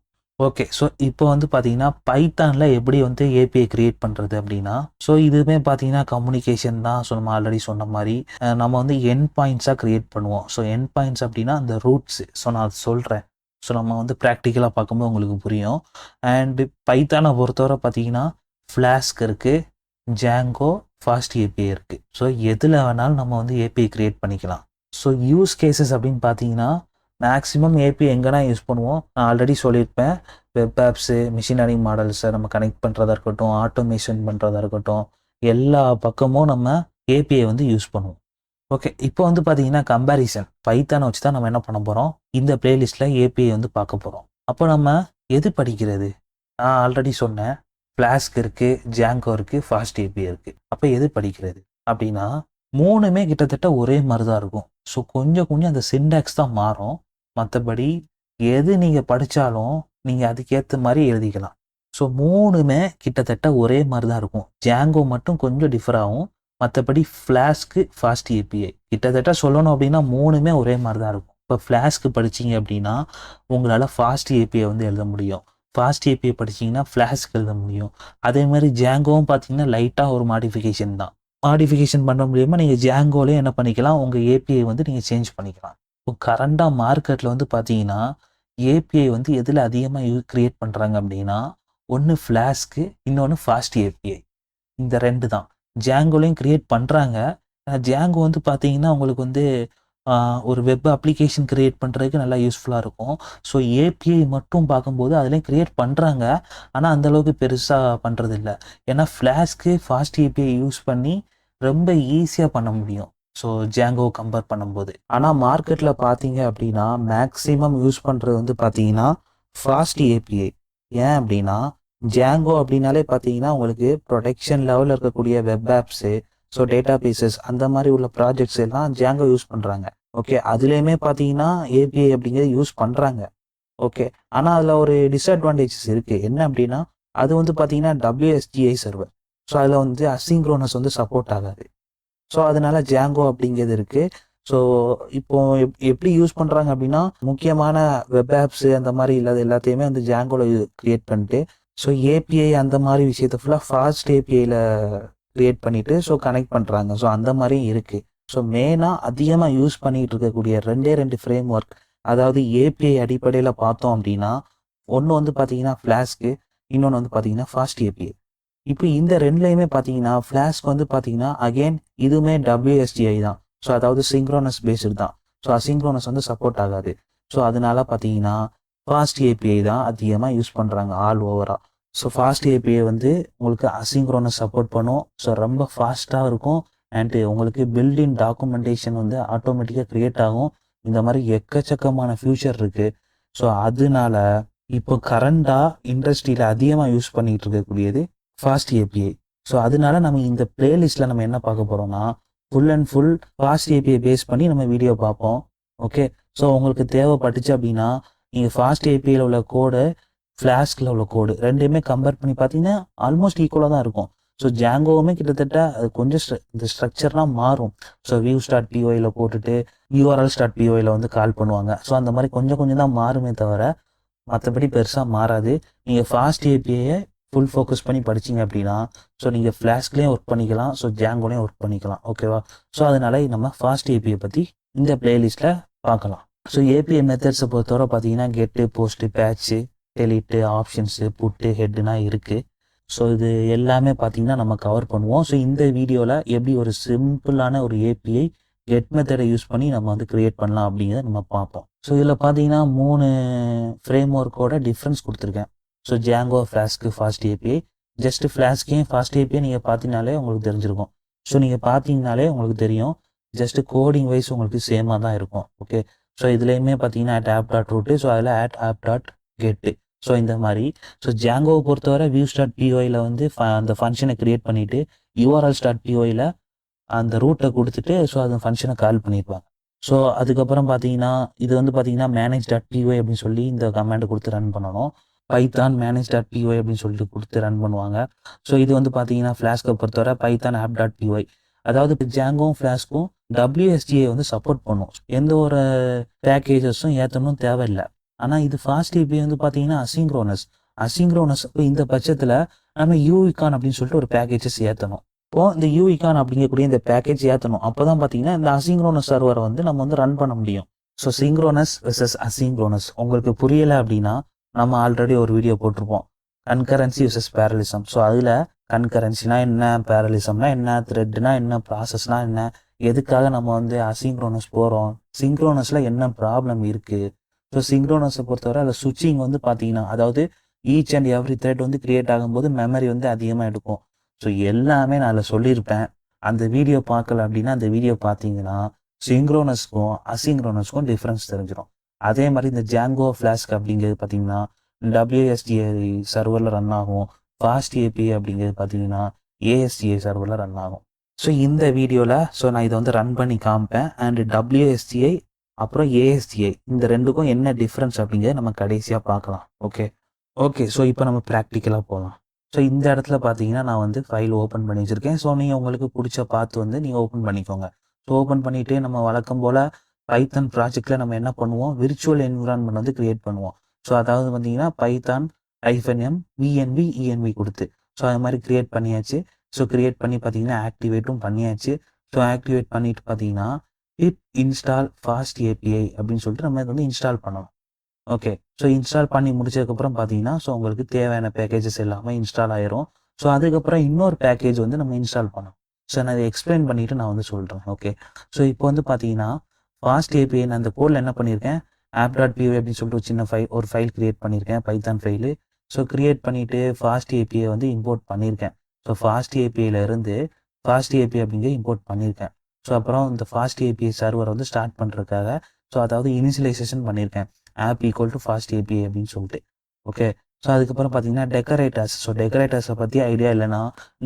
ஓகே ஸோ இப்போ வந்து பார்த்தீங்கன்னா பைத்தானில் எப்படி வந்து ஏபிஐ கிரியேட் பண்ணுறது அப்படின்னா ஸோ இதுவுமே பார்த்தீங்கன்னா கம்யூனிகேஷன் தான் ஸோ நம்ம ஆல்ரெடி சொன்ன மாதிரி நம்ம வந்து என் பாயிண்ட்ஸாக கிரியேட் பண்ணுவோம். ஸோ என் பாயிண்ட்ஸ் அப்படின்னா அந்த ரூட்ஸ் ஸோ நான் அது சொல்கிறேன் ஸோ நம்ம வந்து ப்ராக்டிக்கலாக பார்க்கும்போது உங்களுக்கு புரியும். அண்டு பைத்தானை பொறுத்தவரை பார்த்தீங்கன்னா ஃப்ளாஸ்க் இருக்குது ஜாங்கோ ஃபாஸ்ட் ஏபிஐ இருக்குது ஸோ எதில் வேணாலும் நம்ம வந்து ஏபிஐ கிரியேட் பண்ணிக்கலாம். ஸோ யூஸ் கேசஸ் அப்படின்னு பார்த்தீங்கன்னா மேக்ஸிமம் ஏபி எங்கன்னா யூஸ் பண்ணுவோம்? நான் ஆல்ரெடி சொல்லியிருப்பேன். வெப் ஆப்ஸு மிஷின் லேர்னிங் மாடல்ஸை நம்ம கனெக்ட் பண்ணுறதா இருக்கட்டும் ஆட்டோமேஷன் பண்ணுறதா இருக்கட்டும் எல்லா பக்கமும் நம்ம ஏபிஐ வந்து யூஸ் பண்ணுவோம். ஓகே இப்போ வந்து பார்த்தீங்கன்னா கம்பேரிசன் பைத்தானை வச்சு தான் நம்ம என்ன பண்ண போகிறோம் இந்த பிளேலிஸ்ட்டில் ஏபிஐ வந்து பார்க்க போகிறோம் அப்போ நம்ம எது படிக்கிறது? நான் ஆல்ரெடி சொன்னேன். ஃப்ளாஸ்க் இருக்குது ஜாங்கோ இருக்குது ஃபாஸ்ட் ஏபிஐ இருக்குது அப்போ எது படிக்கிறது? அப்படின்னா மூணுமே கிட்டத்தட்ட ஒரே மாதிரி தான் இருக்கும். ஸோ கொஞ்சம் கொஞ்சம் அந்த சிண்டாக்ஸ் தான் மாறும். மற்றபடி எது நீங்கள் படித்தாலும் நீங்கள் அதுக்கேற்ற மாதிரி எழுதிக்கலாம். ஸோ மூணுமே கிட்டத்தட்ட ஒரே மாதிரி தான் இருக்கும். ஜாங்கோ மட்டும் கொஞ்சம் டிஃபர் ஆகும். மற்றபடி ஃப்ளாஸ்க்கு ஃபாஸ்ட் ஏபிஐ கிட்டத்தட்ட சொல்லணும் அப்படின்னா மூணுமே ஒரே மாதிரி தான் இருக்கும். இப்போ ஃப்ளாஸ்க்கு படிச்சீங்க அப்படின்னா உங்களால் ஃபாஸ்ட் ஏபிஐ வந்து எழுத முடியும். ஃபாஸ்ட் ஏபிஐ படிச்சீங்கன்னா ஃப்ளாஸ்க்கு எழுத முடியும். அதே மாதிரி ஜாங்கோவும் பார்த்தீங்கன்னா லைட்டாக ஒரு மாடிஃபிகேஷன் தான். மாடிஃபிகேஷன் பண்ண முடியுமா நீங்கள் ஜாங்கோலேயே என்ன பண்ணிக்கலாம்? உங்கள் ஏபிஐ வந்து நீங்கள் சேஞ்ச் பண்ணிக்கலாம். இப்போ கரண்டாக மார்க்கெட்டில் வந்து பார்த்தீங்கன்னா ஏபிஐ வந்து எதில் அதிகமாக யூ க்ரியேட் பண்ணுறாங்க அப்படின்னா ஒன்று ஃப்ளாஸ்க்கு இன்னொன்று ஃபாஸ்ட் ஏபிஐ இந்த ரெண்டு தான். ஜாங்கோலையும் க்ரியேட் பண்ணுறாங்க ஜாங்கோ வந்து பார்த்தீங்கன்னா உங்களுக்கு வந்து ஒரு வெப் அப்ளிகேஷன் க்ரியேட் பண்ணுறதுக்கு நல்லா யூஸ்ஃபுல்லாக இருக்கும். ஸோ ஏபிஐ மட்டும் பார்க்கும்போது அதுலேயும் க்ரியேட் பண்ணுறாங்க ஆனால் அந்தளவுக்கு பெருசாக பண்ணுறதில்ல ஏன்னா ஃப்ளாஸ்க்கு ஃபாஸ்ட் ஏபிஐ யூஸ் பண்ணி ரொம்ப ஈஸியாக பண்ண முடியும். ஸோ ஜாங்கோ கம்பேர் பண்ணும்போது. ஆனால் மார்க்கெட்டில் பார்த்தீங்க அப்படின்னா மேக்ஸிமம் யூஸ் பண்ணுறது வந்து பார்த்தீங்கன்னா ஃபாஸ்ட் ஏபிஐ ஏன் அப்படின்னா ஜாங்கோ அப்படின்னாலே பார்த்தீங்கன்னா உங்களுக்கு ப்ரொடெக்ஷன் லெவலில் இருக்கக்கூடிய web apps so databases அந்த மாதிரி உள்ள ப்ராஜெக்ட்ஸ் எல்லாம் ஜாங்கோ யூஸ் பண்ணுறாங்க ஓகே அதுலேயுமே பார்த்தீங்கன்னா ஏபிஐ அப்படிங்கிறது யூஸ் பண்ணுறாங்க ஓகே ஆனால் அதில் ஒரு டிஸ்அட்வான்டேஜஸ் இருக்குது என்ன அப்படின்னா அது வந்து பார்த்தீங்கன்னா டபிள்யூஎஸ்டிஐ சர்வர் ஸோ அதில் வந்து அசிங்க்ரோனஸ் வந்து சப்போர்ட் ஆகாது. ஸோ அதனால ஜாங்கோ அப்படிங்கிறது இருக்கு. ஸோ இப்போ எப்- எப்படி யூஸ் பண்ணுறாங்க அப்படின்னா முக்கியமான வெப் ஆப்ஸ் அந்த மாதிரி இல்லாத எல்லாத்தையுமே வந்து ஜாங்கோவில் கிரியேட் பண்ணிட்டு ஸோ ஏபிஐ அந்த மாதிரி விஷயத்த ஃபுல்லாக ஃபாஸ்ட் ஏபிஐயில் கிரியேட் பண்ணிவிட்டு ஸோ கனெக்ட் பண்ணுறாங்க ஸோ அந்த மாதிரியும் இருக்குது ஸோ மெயினாக அதிகமாக யூஸ் பண்ணிகிட்டு இருக்கக்கூடிய ரெண்டே ரெண்டு ஃப்ரேம் ஒர்க் அதாவது ஏபிஐ அடிப்படையில் பார்த்தோம் அப்படின்னா ஒன்று வந்து பார்த்தீங்கன்னா ஃப்ளாஸ்க்கு இன்னொன்று வந்து பார்த்தீங்கன்னா ஃபாஸ்ட் ஏபிஐ இப்போ இந்த ரெண்டுலையுமே பார்த்தீங்கன்னா ஃப்ளாஸ்க் வந்து பார்த்தீங்கன்னா அகைன் இதுவுமே டபிள்யூஎஸ்டிஐ தான். ஸோ அதாவது சிங்க்ரோனஸ் பேஸ்டு தான். ஸோ அசிங்க்ரோனஸ் வந்து சப்போர்ட் ஆகாது. ஸோ அதனால பார்த்தீங்கன்னா ஃபாஸ்ட் ஏபிஐ தான் அதிகமாக யூஸ் பண்ணுறாங்க ஆல் ஓவராக ஸோ ஃபாஸ்ட் ஏபிஐ வந்து உங்களுக்கு அசிங்க்ரோனஸ் சப்போர்ட் பண்ணும். ஸோ ரொம்ப ஃபாஸ்ட்டாக இருக்கும். அண்டு உங்களுக்கு பில்டிங் டாக்குமெண்டேஷன் வந்து ஆட்டோமேட்டிக்காக க்ரியேட் ஆகும். இந்த மாதிரி எக்கச்சக்கமான ஃபியூச்சர் இருக்குது ஸோ அதனால இப்போ கரண்டாக இண்டஸ்ட்ரியில் அதிகமாக யூஸ் பண்ணிகிட்டு இருக்கக்கூடியது ஃபாஸ்ட் ஏபிஐ ஸோ அதனால நம்ம இந்த பிளேலிஸ்ட்டில் நம்ம என்ன பார்க்க போகிறோம்னா full and full fast API face பண்ணி நம்ம வீடியோ பார்ப்போம். ஓகே ஸோ உங்களுக்கு தேவைப்பட்டுச்சு அப்படின்னா நீங்கள் ஃபாஸ்ட் ஏபிஐயில் உள்ள கோடு ஃப்ளாஸ்கில் உள்ள கோடு ரெண்டையுமே கம்பேர் பண்ணி பார்த்தீங்கன்னா ஆல்மோஸ்ட் ஈக்குவலாக தான் இருக்கும். ஸோ ஜாங்கோவுமே கிட்டத்தட்ட அது கொஞ்சம் இந்த ஸ்ட்ரக்சர்லாம் மாறும். ஸோ வியூ ஸ்டார்ட் பிஓயில் போட்டுட்டு யூஆர்எல் ஸ்டார்ட் பிஓயில் வந்து கால் பண்ணுவாங்க. ஸோ அந்த மாதிரி கொஞ்சம் கொஞ்சம் தான் மாறுமே தவிர மற்றபடி பெருசாக மாறாது. நீங்கள் ஃபாஸ்ட் ஏபிஐயை ஃபுல் ஃபோக்கஸ் பண்ணி படிச்சீங்க அப்படின்னா ஸோ நீங்கள் ஃப்ளாஸ்க்லேயும் ஒர்க் பண்ணிக்கலாம் ஸோ ஜாங்கோலையும் ஒர்க் பண்ணிக்கலாம் ஓகேவா ஸோ அதனால நம்ம ஃபாஸ்ட் ஏபிஐ பற்றி இந்த பிளேலிஸ்ட்டில் பார்க்கலாம். ஸோ ஏபிஐ மெத்தட்ஸை பொறுத்தவரை பார்த்தீங்கன்னா get post patch delete options put ஹெட்டுனா இருக்குது ஸோ இது எல்லாமே பார்த்தீங்கன்னா நம்ம கவர் பண்ணுவோம். ஸோ இந்த வீடியோவில் எப்படி ஒரு சிம்பிளான ஒரு ஏபிஐ கெட் மெத்தடை யூஸ் பண்ணி நம்ம வந்து க்ரியேட் பண்ணலாம் அப்படிங்கிறத நம்ம பார்ப்போம். ஸோ இதில் பார்த்தீங்கன்னா மூணு ஃப்ரேம் ஒர்க்கோட டிஃப்ரென்ஸ் கொடுத்துருக்கேன். So Django flask fast API just ஃப்ளாஸ்க்கையும் ஃபாஸ்ட் ஏபிஐ நீங்கள் பார்த்தீங்கனாலே உங்களுக்கு தெரிஞ்சிருக்கும். ஸோ நீங்கள் பார்த்தீங்கனாலே உங்களுக்கு தெரியும். ஜஸ்ட் கோடிங் வைஸ் உங்களுக்கு சேமாக தான் இருக்கும். ஓகே ஸோ இதுலேயுமே பார்த்தீங்கன்னா at app dot route so அதில் at app dot get so இந்த மாதிரி. ஸோ ஜாங்கோவை பொறுத்தவரை வியூ ஸ்டார்ட் பிஓயில் வந்து ஃப- அந்த ஃபங்க்ஷனை க்ரியேட் பண்ணிவிட்டு யூஆர்எல் ஸ்டார்ட் பிஓயில் அந்த ரூட்டை கொடுத்துட்டு ஸோ அந்த ஃபங்க்ஷனை கால் பண்ணியிருப்பாங்க ஸோ அதுக்கப்புறம் பார்த்தீங்கன்னா இது வந்து பார்த்தீங்கன்னா மேனேஜ் டாட் பிஓ அப்படின்னு சொல்லி இந்த கமாண்டை கொடுத்து ரன் பண்ணணும். பைத்தான் மேனேஜ் டாட் பிஒய் அப்படின்னு சொல்லிட்டு கொடுத்து ரன் பண்ணுவாங்க. ஸோ இது வந்து பார்த்தீங்கன்னா ஃப்ளாஸ்க்கை பொறுத்தவரை பைத்தான் ஆப் டாட் பிஒய் அதாவது ஜாங்கும் ஃப்ளாஸ்க்கும் டபிள்யூஎஸ்டிஐ வந்து சப்போர்ட் பண்ணும். எந்த ஒரு பேக்கேஜஸும் ஏற்றணும் தேவையில்லை. ஆனால் இது ஃபாஸ்ட் ஏபிஐ வந்து பார்த்தீங்கன்னா அசிங்க்ரோனஸ் அசிங்க்ரோனஸ் இந்த பட்சத்தில் நம்ம யூவிகான் அப்படின்னு சொல்லிட்டு ஒரு பேக்கேஜஸ் ஏற்றணும் இப்போ இந்த யூவிகான் அப்படிங்கக்கூடிய இந்த பேக்கேஜ் ஏற்றணும் அப்போ தான் பார்த்தீங்கன்னா இந்த அசிங்க்ரோனஸ் சர்வரை வந்து நம்ம வந்து ரன் பண்ண முடியும். ஸோ சிங்க்ரோனஸ் வெர்சஸ் அசிங்க்ரோனஸ் உங்களுக்கு புரியலை அப்படின்னா நம்ம ஆல்ரெடி ஒரு வீடியோ போட்டிருப்போம். கன்கரன்சி வெர்சஸ் பேரலிசம் ஸோ அதில் கன்கரன்சினா என்ன பேரலிசம்னா என்ன த்ரெட்னா என்ன ப்ராசஸ்னா என்ன எதுக்காக நம்ம வந்து அசிங்க்ரோனஸ் போகிறோம் சிங்க்ரோனஸில் என்ன ப்ராப்ளம் இருக்குது ஸோ சிங்க்ரோனஸை பொறுத்தவரை அதில் சுவிட்சிங் வந்து பார்த்தீங்கன்னா அதாவது ஈச் அண்ட் எவ்ரி த்ரெட் வந்து கிரியேட் ஆகும்போது மெமரி வந்து அதிகமாக எடுக்கும். ஸோ எல்லாமே நான் அதில் சொல்லியிருப்பேன். அந்த வீடியோ பார்க்கல அப்படின்னா அந்த வீடியோ பார்த்தீங்கன்னா சிங்க்ரோனஸ்க்கும் அசிங்க்ரோனஸ்க்கும் டிஃப்ரென்ஸ் தெரிஞ்சிடும் அதே மாதிரி இந்த ஜாங்கோ ஃப்ளாஸ்க் அப்படிங்கிறது பார்த்தீங்கன்னா டபிள்யூஎஸ்டிஐ சர்வரில் ரன் ஆகும். ஃபாஸ்ட் ஏபி அப்படிங்கிறது பார்த்தீங்கன்னா ஏஎஸ்டிஏ சர்வரில் ரன் ஆகும். ஸோ இந்த வீடியோவில் ஸோ நான் இதை வந்து ரன் பண்ணி காமிப்பேன். அண்ட் டபிள்யூஎஸ்டிஐ அப்புறம் ஏஎஸ்டிஐ இந்த ரெண்டுக்கும் என்ன டிஃப்ரென்ஸ் அப்படிங்கிறத நம்ம கடைசியாக பார்க்கலாம். ஓகே ஓகே ஸோ இப்போ நம்ம ப்ராக்டிக்கலாக போகலாம் ஸோ இந்த இடத்துல பார்த்தீங்கன்னா நான் வந்து ஃபைல் ஓப்பன் பண்ணி வச்சுருக்கேன். ஸோ நீங்கள் உங்களுக்கு பிடிச்ச பார்த்து வந்து நீங்கள் ஓப்பன் பண்ணிக்கோங்க. ஸோ ஓப்பன் பண்ணிவிட்டு நம்ம வழக்கம் போல் பைத்தான் ப்ராஜெக்டில் நம்ம என்ன பண்ணுவோம்? விர்ச்சுவல் என்விரான்மெண்ட் வந்து கிரியேட் பண்ணுவோம். ஸோ அதாவது பார்த்தீங்கன்னா python hyphen M venv env கொடுத்து. ஸோ அது மாதிரி க்ரியேட் பண்ணியாச்சு. ஸோ க்ரியேட் பண்ணி பார்த்தீங்கன்னா ஆக்டிவேட்டும் பண்ணியாச்சு. ஸோ ஆக்டிவேட் பண்ணிட்டு பார்த்தீங்கன்னா இட் இன்ஸ்டால் ஃபாஸ்ட் ஏபிஐ அப்படின்னு சொல்லிட்டு நம்ம இதை வந்து இன்ஸ்டால் பண்ணணும். ஓகே ஸோ இன்ஸ்டால் பண்ணி முடிச்சதுக்கப்புறம் பார்த்தீங்கன்னா ஸோ உங்களுக்கு தேவையான பேக்கேஜஸ் எல்லாமே இன்ஸ்டால் ஆயிரும். ஸோ அதுக்கப்புறம் இன்னொரு பேக்கேஜ் வந்து நம்ம இன்ஸ்டால் பண்ணோம் ஸோ நான் அதை எக்ஸ்பிளைன் பண்ணிவிட்டு நான் வந்து சொல்கிறேன் ஓகே ஸோ இப்போ வந்து பார்த்தீங்கன்னா ஃபாஸ்ட் ஏபிஐ நான் அந்த கோடில் என்ன பண்ணியிருக்கேன் ஆப் டாட் பிஓ அப்படின்னு சொல்லிட்டு ஒரு சின்ன ஃபைல் ஒரு ஃபைல் கிரியேட் பண்ணியிருக்கேன் பைத்தான் ஃபைலு ஸோ கிரியேட் பண்ணிவிட்டு ஃபாஸ்ட் ஏபிஐ வந்து இம்போர்ட் பண்ணியிருக்கேன் ஸோ ஃபாஸ்ட் ஏபிஐல இருந்து ஃபாஸ்ட் ஏபிஐ அப்படிங்கிற இம்போர்ட் பண்ணியிருக்கேன் ஸோ அப்புறம் இந்த ஃபாஸ்ட் ஏபிஐ சர்வர் வந்து ஸ்டார்ட் பண்ணுறதுக்காக ஸோ அதாவது இனிஷியலைசேஷன் பண்ணியிருக்கேன் app equal to fast API அப்படின்னு சொல்லிட்டு. ஓகே ஸோ அதுக்கப்புறம் பார்த்தீங்கன்னா டெக்கரேட்டர்ஸ் ஸோ டெக்கரேட்டர்ஸை பற்றி ஐடியா இல்லைன்னா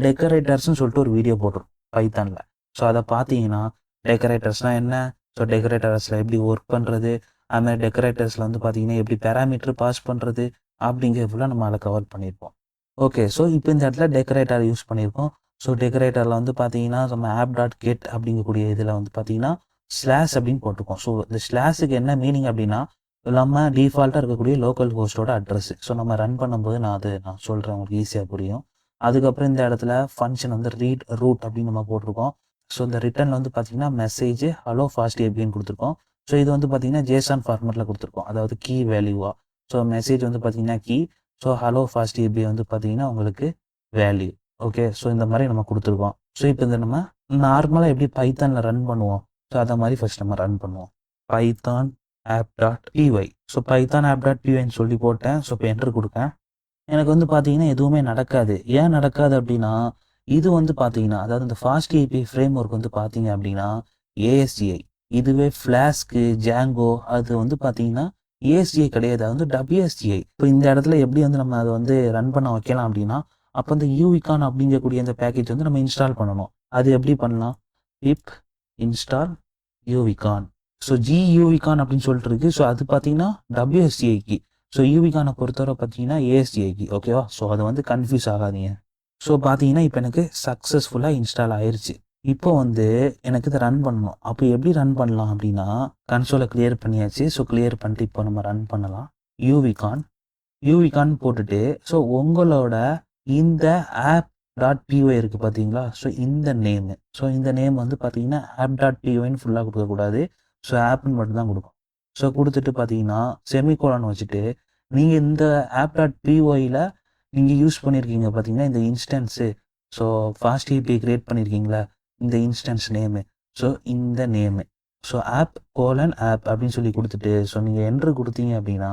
டெக்கரேட்டர்ஸ்னு சொல்லிட்டு ஒரு வீடியோ போட்டுரும் பைத்தானில் ஸோ அதை பார்த்தீங்கன்னா டெக்கரேட்டர்ஸ்னால் என்ன? ஸோ டெக்கரேட்டர்ஸில் எப்படி ஒர்க் பண்ணுறது அதுமாதிரி டெக்கரேட்டர்ஸில் வந்து பார்த்தீங்கன்னா எப்படி பேராமீட்டர் பாஸ் பண்ணுறது அப்படிங்கிறதுலாம் ஃபுல்லாக நம்ம அதில் கவர் பண்ணியிருப்போம் ஓகே ஸோ இப்போ இந்த இடத்துல டெக்கரேட்டர் யூஸ் பண்ணியிருக்கோம் ஸோ டெக்கரேட்டரில் வந்து பார்த்தீங்கன்னா நம்ம ஆப் டாட் கெட் அப்படிங்கக்கூடிய இதில் வந்து பார்த்தீங்கன்னா ஸ்லாஷ் அப்படின்னு போட்டிருக்கோம். ஸோ இந்த ஸ்லாஷுக்கு என்ன மீனிங் அப்படின்னா நம்ம டிஃபால்ட்டாக இருக்கக்கூடிய லோக்கல் ஹோஸ்டோட அட்ரஸ் ஸோ நம்ம ரன் பண்ணும்போது நான் அது நான் சொல்கிறேன் உங்களுக்கு ஈஸியாக புரியும். அதுக்கப்புறம் இந்த இடத்துல ஃபங்க்ஷன் வந்து ரீட் ரூட் அப்படின்னு நம்ம போட்டிருக்கோம். ஸோ இந்த ரிட்டர்னில் வந்து பார்த்தீங்கன்னா மெசேஜ் ஹலோ ஃபாஸ்ட் ஏபின்னு கொடுத்துருக்கோம். ஸோ இது வந்து பார்த்தீங்கன்னா ஜேசான் ஃபார்மெட்டில் கொடுத்துருக்கோம். அதாவது கீ வேல்யூவா ஸோ மெசேஜ் வந்து பார்த்தீங்கன்னா key so hello fast API வந்து பார்த்தீங்கன்னா உங்களுக்கு வேல்யூ ஓகே ஸோ இந்த மாதிரி நம்ம கொடுத்துருக்கோம். ஸோ இப்போ இந்த நம்ம நார்மலாக எப்படி பைத்தானில் ரன் பண்ணுவோம்? ஸோ அதை மாதிரி ஃபர்ஸ்ட் நம்ம ரன் பண்ணுவோம். Python app dot PY so Python app dot பிஒய்ன்னு சொல்லி போட்டேன். ஸோ இப்போ என்ட்ரு கொடுக்கேன். எனக்கு வந்து பார்த்தீங்கன்னா எதுவுமே நடக்காது. ஏன் நடக்காது அப்படின்னா இது வந்து பார்த்தீங்கன்னா அதாவது இந்த ஃபாஸ்ட் ஏபி ஃப்ரேம் ஒர்க் வந்து பார்த்தீங்க அப்படின்னா ஏஎஸ்டிஐ இதுவே ஃப்ளாஸ்க்கு ஜாங்கோ அது வந்து பார்த்தீங்கன்னா ஏஎஸ்டிஐ கிடையாது. அது வந்து டபிள்யூஎஸ்டிஐ இப்போ இந்த இடத்துல எப்படி வந்து நம்ம அதை வந்து ரன் பண்ண வைக்கலாம் அப்படின்னா அப்போ இந்த யூவிகான் அப்படிங்கக்கூடிய அந்த பேக்கேஜ் வந்து நம்ம இன்ஸ்டால் பண்ணணும். அது எப்படி பண்ணலாம்? பிப் இன்ஸ்டால் யூவிகான் ஸோ ஜி யூவிகான் அப்படின்னு சொல்லிட்டு இருக்கு. ஸோ அது பார்த்தீங்கன்னா டபிள்யூஎஸ்டிஐக்கு ஸோ யூவிகானை பொறுத்தவரை பார்த்தீங்கன்னா ஏஎஸ்டிஐக்கு ஓகேவா ஸோ அது வந்து கன்ஃபியூஸ் ஆகாதீங்க. ஸோ பார்த்தீங்கன்னா இப்போ எனக்கு சக்ஸஸ்ஃபுல்லாக இன்ஸ்டால் ஆயிடுச்சு இப்போ வந்து எனக்கு இதை ரன் பண்ணணும். அப்போ எப்படி ரன் பண்ணலாம் அப்படின்னா கன்சோலை கிளியர் பண்ணியாச்சு. ஸோ கிளியர் பண்ணிட்டு இப்போ நம்ம ரன் பண்ணலாம். யூவிகான் யூவிகான் போட்டுட்டு ஸோ உங்களோட இந்த ஆப் டாட் பிஓ இருக்குது பார்த்தீங்களா ஸோ இந்த நேமு ஸோ இந்த நேம் வந்து பார்த்தீங்கன்னா ஆப் டாட் பிஒய்னு ஃபுல்லாக கொடுக்கக்கூடாது ஸோ ஆப்னு மட்டும்தான் கொடுக்கும். ஸோ கொடுத்துட்டு பார்த்தீங்கன்னா செமிகோலான்னு வச்சுட்டு நீங்கள் இந்த ஆப் டாட் பிஓயில் நீங்கள் யூஸ் பண்ணியிருக்கீங்க பார்த்தீங்கன்னா இந்த instance so fast API create பண்ணியிருக்கீங்களா இந்த இன்ஸ்டன்ஸ் நேமு ஸோ இந்த name so app colon app அப்படின்னு சொல்லி கொடுத்துட்டு ஸோ நீங்கள் என்ட்ரு கொடுத்தீங்க அப்படின்னா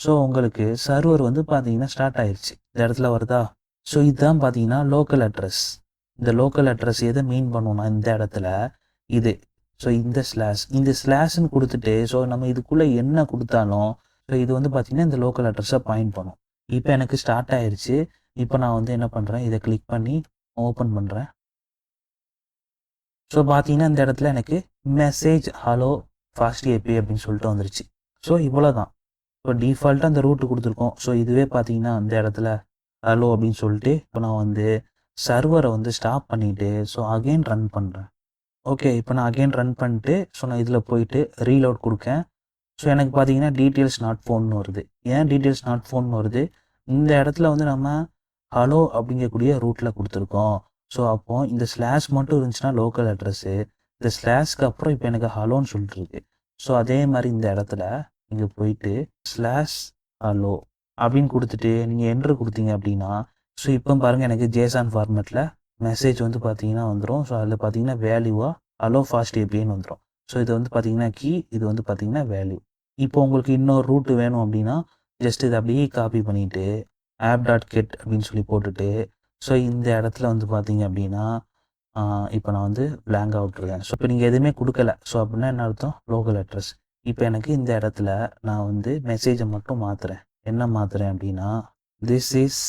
ஸோ உங்களுக்கு சர்வர் வந்து பார்த்தீங்கன்னா ஸ்டார்ட் ஆயிடுச்சு இந்த இடத்துல வருதா? ஸோ இதுதான் பார்த்தீங்கன்னா லோக்கல் அட்ரஸ் இந்த லோக்கல் அட்ரஸ் எதை மீன் பண்ணுவோம்னா இந்த இடத்துல இது. ஸோ இந்த ஸ்லாஷ் இந்த ஸ்லாஷ்னு கொடுத்துட்டு ஸோ நம்ம இதுக்குள்ளே என்ன கொடுத்தாலும் ஸோ இது வந்து பார்த்தீங்கன்னா இந்த லோக்கல் அட்ரஸை பாயிண்ட் பண்ணும். இப்போ எனக்கு ஸ்டார்ட் ஆயிடுச்சு இப்போ நான் வந்து என்ன பண்ணுறேன் இதை கிளிக் பண்ணி ஓப்பன் பண்ணுறேன் ஸோ பார்த்தீங்கன்னா இந்த இடத்துல எனக்கு மெசேஜ் ஹலோ ஃபாஸ்ட் ஏபி அப்படின்னு சொல்லிட்டு வந்துருச்சு. ஸோ இவ்வளோ தான் இப்போ டிஃபால்ட்டாக அந்த ரூட்டு கொடுத்துருக்கோம். ஸோ இதுவே பார்த்தீங்கன்னா அந்த இடத்துல ஹலோ அப்படின்னு சொல்லிட்டு இப்போ நான் வந்து சர்வரை வந்து ஸ்டாப் பண்ணிவிட்டு ஸோ அகைன் ரன் பண்ணுறேன் ஓகே இப்போ நான் அகைன் ரன் பண்ணிட்டு ஸோ நான் இதில் போயிட்டு ரீலோட் கொடுக்கேன். ஸோ எனக்கு பார்த்தீங்கன்னா டீட்டெயில்ஸ் நாட் ஃபோன் வருது. ஏன் டீட்டெயில்ஸ் நாட் ஃபோன் வருது? இந்த இடத்துல வந்து நம்ம ஹலோ அப்படிங்கக்கூடிய ரூட்டில் கொடுத்துருக்கோம். ஸோ அப்போ இந்த ஸ்லாஷ் மட்டும் இருந்துச்சுன்னா லோக்கல் அட்ரஸ்ஸு இந்த ஸ்லாஷ்க்கு அப்புறம் இப்போ எனக்கு ஹலோன்னு சொல்லிட்டு இருக்கு. ஸோ அதே மாதிரி இந்த இடத்துல நீங்கள் போயிட்டு ஸ்லாஷ் ஹலோ அப்படின்னு கொடுத்துட்டு நீங்கள் என்ட்ரு கொடுத்தீங்க அப்படின்னா ஸோ இப்போ பாருங்கள் எனக்கு ஜேசான் ஃபார்மேட்டில் மெசேஜ் வந்து பார்த்தீங்கன்னா வந்துடும் ஸோ அதில் பார்த்தீங்கன்னா வேல்யூவாக அலோ ஃபாஸ்ட் ஏபின்னு வந்துடும் ஸோ இது வந்து பார்த்தீங்கன்னா கீ இது வந்து பார்த்தீங்கன்னா வேல்யூ இப்போ உங்களுக்கு இன்னொரு ரூட்டு வேணும் அப்படின்னா ஜஸ்ட் இதை அப்படியே காப்பி பண்ணிவிட்டு ஆப் டாட் கெட் அப்படின்னு சொல்லி போட்டுட்டு ஸோ இந்த இடத்துல வந்து பார்த்தீங்க அப்படின்னா இப்போ நான் வந்து பிளாங்காக விட்டுருக்கேன். ஸோ இப்போ நீங்கள் எதுவுமே கொடுக்கல. ஸோ அப்படின்னா என்ன அர்த்தம்? லோக்கல் அட்ரஸ் இப்போ எனக்கு இந்த இடத்துல நான் வந்து மெசேஜை மட்டும் மாற்றுறேன் என்ன மாற்றுறேன் அப்படின்னா this is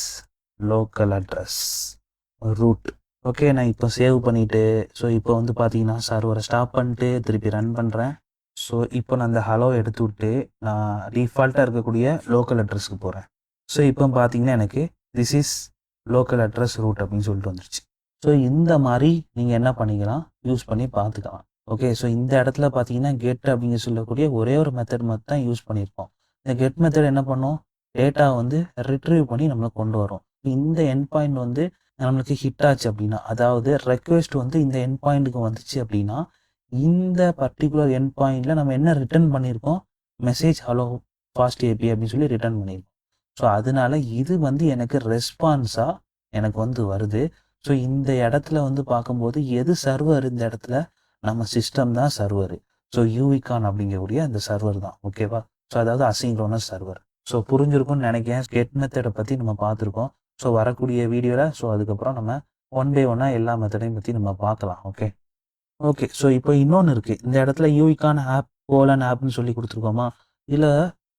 local address route okay நான் இப்போ சேவ் பண்ணிவிட்டு ஸோ இப்போ வந்து பார்த்தீங்கன்னா சர்வரை ஸ்டாப் பண்ணிட்டு திருப்பி ரன் பண்ணுறேன் ஸோ இப்போ நான் அந்த ஹலோ எடுத்து விட்டு நான் டிஃபால்ட்டாக இருக்கக்கூடிய லோக்கல் அட்ரஸ்க்கு போகிறேன் ஸோ இப்போ பார்த்தீங்கன்னா எனக்கு this is local address route அப்படின்னு சொல்லிட்டு வந்துருச்சு. ஸோ இந்த மாதிரி நீங்கள் என்ன பண்ணிக்கலாம் யூஸ் பண்ணி பார்த்துக்கலாம். ஓகே ஸோ இந்த இடத்துல பார்த்தீங்கன்னா கெட் அப்படிங்க சொல்லக்கூடிய ஒரே ஒரு மெத்தட் மட்டும் தான் யூஸ் பண்ணியிருப்போம். இந்த கெட் மெத்தட் என்ன பண்ணும்? டேட்டா வந்து ரிட்ரீவ் பண்ணி நம்மளை கொண்டு வரும். இந்த என் பாயிண்ட் வந்து நம்மளுக்கு ஹிட் ஆச்சு அப்படின்னா அதாவது ரெக்வெஸ்ட் வந்து இந்த என் பாயிண்ட்டுக்கு வந்துச்சு அப்படின்னா இந்த பர்டிகுலர் என் பாயிண்டில் நம்ம என்ன ரிட்டர்ன் பண்ணியிருக்கோம்? மெசேஜ் ஹலோ ஃபாஸ்ட் ஏபி அப்படின்னு சொல்லி ரிட்டர்ன் பண்ணியிருக்கோம். ஸோ அதனால இது வந்து எனக்கு ரெஸ்பான்ஸாக எனக்கு வந்து வருது. ஸோ இந்த இடத்துல வந்து பார்க்கும்போது எது சர்வர் இந்த இடத்துல? நம்ம சிஸ்டம் தான் சர்வர் ஸோ யூவிகான் அப்படிங்கக்கூடிய அந்த சர்வர் தான். ஓகேவா ஸோ அதாவது அசிங்க்ரோனஸ் சர்வர் ஸோ புரிஞ்சிருக்கும்னு நினைக்கிறேன். கெட் மெத்தடை பற்றி நம்ம பார்த்துருக்கோம். ஸோ வரக்கூடிய வீடியோவில் ஸோ அதுக்கப்புறம் நம்ம ஒன் பை ஒன்னாக எல்லா மெத்தடையும் பற்றி நம்ம பார்க்கலாம். ஓகே ஓகே ஸோ இப்போ இன்னொன்று இருக்குது இந்த இடத்துல யூவிகான் ஆப் கோலன் ஆப்னு சொல்லி கொடுத்துருக்கோமா? இதில்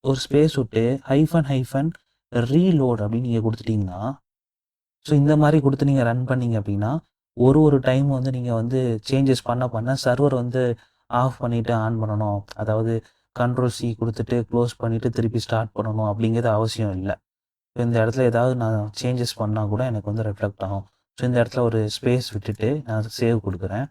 ஒரு ஸ்பேஸ் விட்டு ஹைஃபன் ஹைஃபன் ரீலோட் அப்படின்னு நீங்கள் கொடுத்துட்டிங்கன்னா ஸோ இந்த மாதிரி கொடுத்து நீங்கள் ரன் பண்ணீங்க அப்படின்னா ஒரு ஒரு டைம் வந்து நீங்கள் வந்து சேஞ்சஸ் பண்ண பண்ண சர்வர் வந்து ஆஃப் பண்ணிவிட்டு ஆன் பண்ணணும். அதாவது கண்ட்ரோல் சி கொடுத்துட்டு க்ளோஸ் பண்ணிவிட்டு திருப்பி ஸ்டார்ட் பண்ணணும் அப்படிங்கிறது அவசியம் இல்லை. ஸோ இந்த இடத்துல ஏதாவது நான் சேஞ்சஸ் பண்ணால் கூட எனக்கு வந்து ரெஃப்ளெக்ட் ஆகும். ஸோ இந்த இடத்துல ஒரு ஸ்பேஸ் விட்டுட்டு நான் சேவ் கொடுக்குறேன்.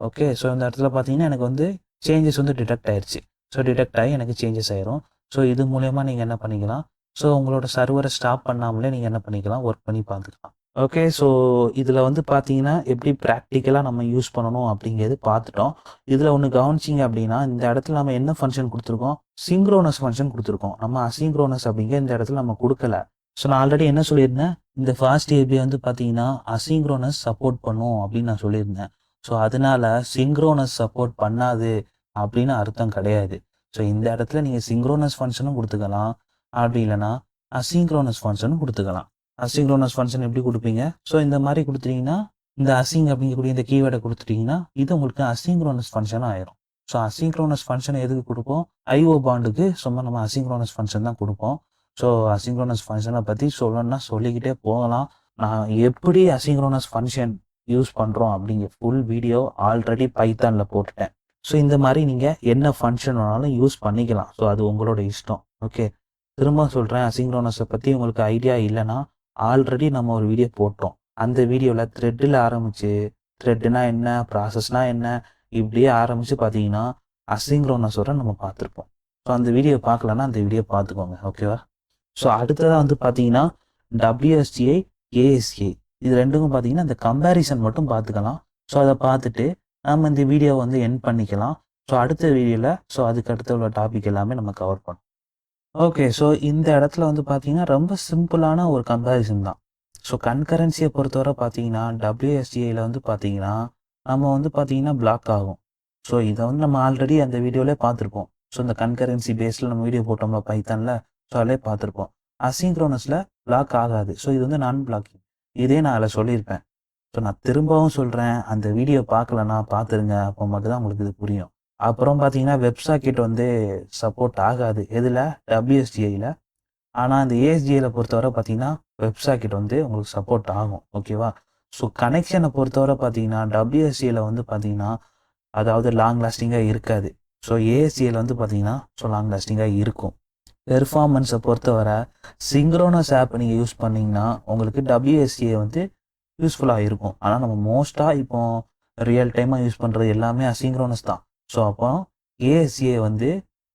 ஓகே ஸோ இந்த இடத்துல பார்த்தீங்கன்னா எனக்கு வந்து சேஞ்சஸ் வந்து டிடெக்ட் ஆயிடுச்சு ஸோ டிடெக்ட் ஆகி எனக்கு சேஞ்சஸ் ஆயிரும். ஸோ இது மூலயமா நீங்கள் என்ன பண்ணிக்கலாம்? ஸோ உங்களோட சர்வரை ஸ்டாப் பண்ணாமலே நீங்கள் என்ன பண்ணிக்கலாம்? ஒர்க் பண்ணி பார்த்துக்கலாம். ஓகே ஸோ இதில் வந்து பார்த்தீங்கன்னா எப்படி ப்ராக்டிக்கலாக நம்ம யூஸ் பண்ணணும் அப்படிங்கிறது பார்த்துட்டோம். இதில் ஒன்று கவனிச்சிங்க அப்படின்னா இந்த இடத்துல நம்ம என்ன ஃபங்க்ஷன் கொடுத்துருக்கோம்? சிங்க்ரோனஸ் ஃபங்க்ஷன் கொடுத்துருக்கோம். நம்ம அசிங்க்ரோனஸ் அப்படிங்கிற இந்த இடத்துல நம்ம கொடுக்கல. ஸோ நான் ஆல்ரெடி என்ன சொல்லியிருந்தேன்? இந்த ஃபாஸ்ட் ஏபி வந்து பார்த்தீங்கன்னா அசிங்க்ரோனஸ் சப்போர்ட் பண்ணும் அப்படின்னு நான் சொல்லியிருந்தேன். ஸோ அதனால சிங்க்ரோனஸ் சப்போர்ட் பண்ணாது அப்படின்னு அர்த்தம் கிடையாது. ஸோ இந்த இடத்துல நீங்கள் சிங்க்ரோனஸ் ஃபங்க்ஷனும் கொடுத்துக்கலாம். அப்படி இல்லைன்னா அசிங்க்ரோனஸ் ஃபங்க்ஷனும் கொடுத்துக்கலாம். அசிங்க்ரோனஸ் ஃபங்க்ஷன் எப்படி கொடுப்பீங்க? ஸோ இந்த மாதிரி கொடுத்துட்டீங்கன்னா இந்த அசிங் அப்படிங்கக்கூடிய இந்த கீவேர்டை கொடுத்துட்டீங்கன்னா இது உங்களுக்கு அசிங்க்ரோனஸ் ஃபங்க்ஷன் ஆயிரும். ஸோ அசிங்க்ரோனஸ் ஃபங்க்ஷன் எதுக்கு கொடுப்போம்? ஐஓ பாண்டுக்கு சும்மா நம்ம அசிங்க்ரோனஸ் ஃபங்க்ஷன் தான் கொடுப்போம். ஸோ அசிங்க்ரோனஸ் ஃபங்க்ஷனை பற்றி சொல்லணும்னா சொல்லிக்கிட்டே போகலாம். நான் எப்படி அசிங்க்ரோனஸ் ஃபங்க்ஷன் யூஸ் பண்ணுறோம் அப்படிங்கிற ஃபுல் வீடியோ ஆல்ரெடி பைத்தானில் போட்டுட்டேன். ஸோ இந்த மாதிரி நீங்கள் என்ன ஃபங்க்ஷன் வேணாலும் யூஸ் பண்ணிக்கலாம். ஸோ அது உங்களோட இஷ்டம். ஓகே திரும்ப சொல்கிறேன் அசிங்க்ரோனஸை பற்றி உங்களுக்கு ஐடியா இல்லைன்னா ஆல்ரெடி நம்ம ஒரு வீடியோ போட்டோம். அந்த வீடியோவில் த்ரெட்டில் ஆரம்பித்து த்ரெட்டுனா என்ன ப்ராசஸ்னா என்ன இப்படியே ஆரம்பித்து பார்த்தீங்கன்னா அசிங்க்ரோனஸோட நம்ம பார்த்துருப்போம் ஸோ அந்த வீடியோ பார்க்கலன்னா அந்த வீடியோ பார்த்துக்கோங்க ஓகேவா ஸோ அடுத்ததாக வந்து பார்த்தீங்கன்னா டபிள்யூஎஸ்டிஐ ஏஎஸ்ஏ இது ரெண்டுக்கும் பார்த்தீங்கன்னா அந்த கம்பேரிசன் மட்டும் பார்த்துக்கலாம் ஸோ அதை பார்த்துட்டு நம்ம இந்த வீடியோவை வந்து என் பண்ணிக்கலாம். ஸோ அடுத்த வீடியோவில் ஸோ அதுக்கு அடுத்த உள்ள டாபிக் எல்லாமே நம்ம கவர் பண்ணோம். ஓகே ஸோ இந்த இடத்துல வந்து பார்த்தீங்கன்னா ரொம்ப சிம்பிளான ஒரு கம்பேரிசன் தான். ஸோ கன்கரன்சியை பொறுத்தவரை பார்த்தீங்கன்னா டபிள்யூஎஸ்டிஐயில் வந்து பார்த்தீங்கன்னா நம்ம வந்து பார்த்தீங்கன்னா பிளாக் ஆகும். ஸோ இதை வந்து நம்ம ஆல்ரெடி அந்த வீடியோவிலே பார்த்துருப்போம் ஸோ இந்த கன்கரன்சி பேஸில் நம்ம வீடியோ போட்டோம்ல பைத்தானில் ஸோ அதிலே பார்த்துருப்போம் அசிங்க்ரோனஸில் பிளாக் ஆகாது. ஸோ இது வந்து நான் பிளாக்கிங் இதே நான் அதில் சொல்லியிருப்பேன். ஸோ நான் திரும்பவும் சொல்கிறேன் அந்த வீடியோ பார்க்கலன்னா பார்த்துருங்க அப்போ மட்டும் தான் உங்களுக்கு இது புரியும். அப்புறம் பார்த்தீங்கன்னா வெப்சாக்கெட் வந்து சப்போர்ட் ஆகாது. எதில்? டபிள்யூஎஸ்டிஐயில் ஆனால் அந்த ஏஎஸ்டிஐயில் பொறுத்தவரை பார்த்தீங்கன்னா வெப்சாக்கெட் வந்து உங்களுக்கு சப்போர்ட் ஆகும். ஓகேவா ஸோ கனெக்ஷனை பொறுத்தவரை பார்த்தீங்கன்னா டபிள்யூஎஸ்டியில் வந்து பார்த்தீங்கன்னா அதாவது லாங் லாஸ்டிங்காக இருக்காது. ஸோ ஏஎஸ்சியில் வந்து பார்த்தீங்கன்னா ஸோ லாங் லாஸ்டிங்காக இருக்கும். பெர்ஃபார்மன்ஸை பொறுத்தவரை சிங்க்ரோனஸ் ஆப் நீங்கள் யூஸ் பண்ணிங்கன்னா உங்களுக்கு டபிள்யூஎஸ்சியை வந்து யூஸ்ஃபுல்லாக இருக்கும். ஆனால் நம்ம மோஸ்ட்டாக இப்போ ரியல் டைமாக யூஸ் பண்ணுறது எல்லாமே அசிங்க்ரோனஸ் தான். ஸோ அப்போ ஏஎஸ்சிஏ வந்து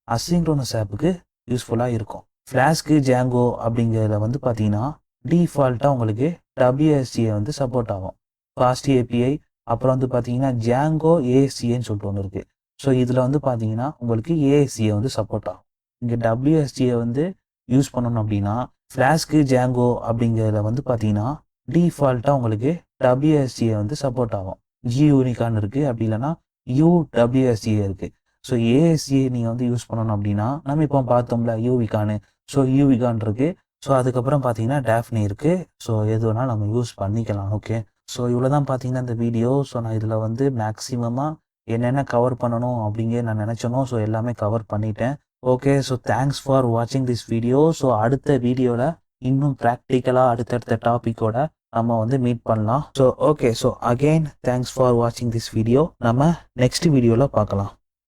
அசிங்க்ரோனஸ் ஆப்புக்கு யூஸ்ஃபுல்லாக இருக்கும். ஃப்ளாஸ்க்கு ஜாங்கோ அப்படிங்கிறத வந்து பார்த்தீங்கன்னா டிஃபால்ட்டாக உங்களுக்கு டபிள்யூஎஸ்சிஏ வந்து சப்போர்ட் ஆகும். ஃபாஸ்ட் ஏபிஐ அப்புறம் வந்து பார்த்தீங்கன்னா ஜாங்கோ ஏஎஸ்சிஏன்னு சொல்லிட்டு ஒன்று இருக்குது ஸோ இதில் வந்து பார்த்தீங்கன்னா உங்களுக்கு ஏஎஸ்சிஏ வந்து சப்போர்ட் ஆகும். இங்கே டபிள்யூஎஸ்டியை வந்து யூஸ் பண்ணணும் அப்படின்னா ஃப்ளாஸ்க்கு ஜாங்கோ அப்படிங்கிறத வந்து பார்த்தீங்கன்னா டிஃபால்ட்டாக உங்களுக்கு டபிள்யூஎஸ்டியை வந்து சப்போர்ட் ஆகும். ஜி யூனிகான் இருக்குது அப்படி இல்லைன்னா யூடபிள்யூஎஸ்சிஏ இருக்குது ஸோ ஏஎஸ்சிஏ நீங்கள் வந்து யூஸ் பண்ணணும் அப்படின்னா நம்ம இப்போ பார்த்தோம்ல யூவிகானு ஸோ யூவிகான் இருக்குது ஸோ அதுக்கப்புறம் பார்த்தீங்கன்னா டேஃப்னி இருக்குது ஸோ எது வேணாலும் நம்ம யூஸ் பண்ணிக்கலாம் ஓகே ஸோ இவ்வளோ தான் பார்த்தீங்கன்னா இந்த வீடியோ ஸோ நான் இதில் வந்து மேக்ஸிமமாக என்னென்ன கவர் பண்ணணும் அப்படிங்கிற நான் நினச்சனோ ஸோ எல்லாமே கவர் பண்ணிட்டேன். ஓகே ஸோ தேங்க்ஸ் ஃபார் வாட்சிங் திஸ் வீடியோ ஸோ அடுத்த வீடியோவில் இன்னும் ப்ராக்டிக்கலாக அடுத்தடுத்த டாப்பிக்கோட நம்ம வந்து மீட் பண்ணலாம். So okay so again thanks for வாட்சிங் திஸ் வீடியோ நம்ம நெக்ஸ்ட் வீடியோவில் பார்க்கலாம்.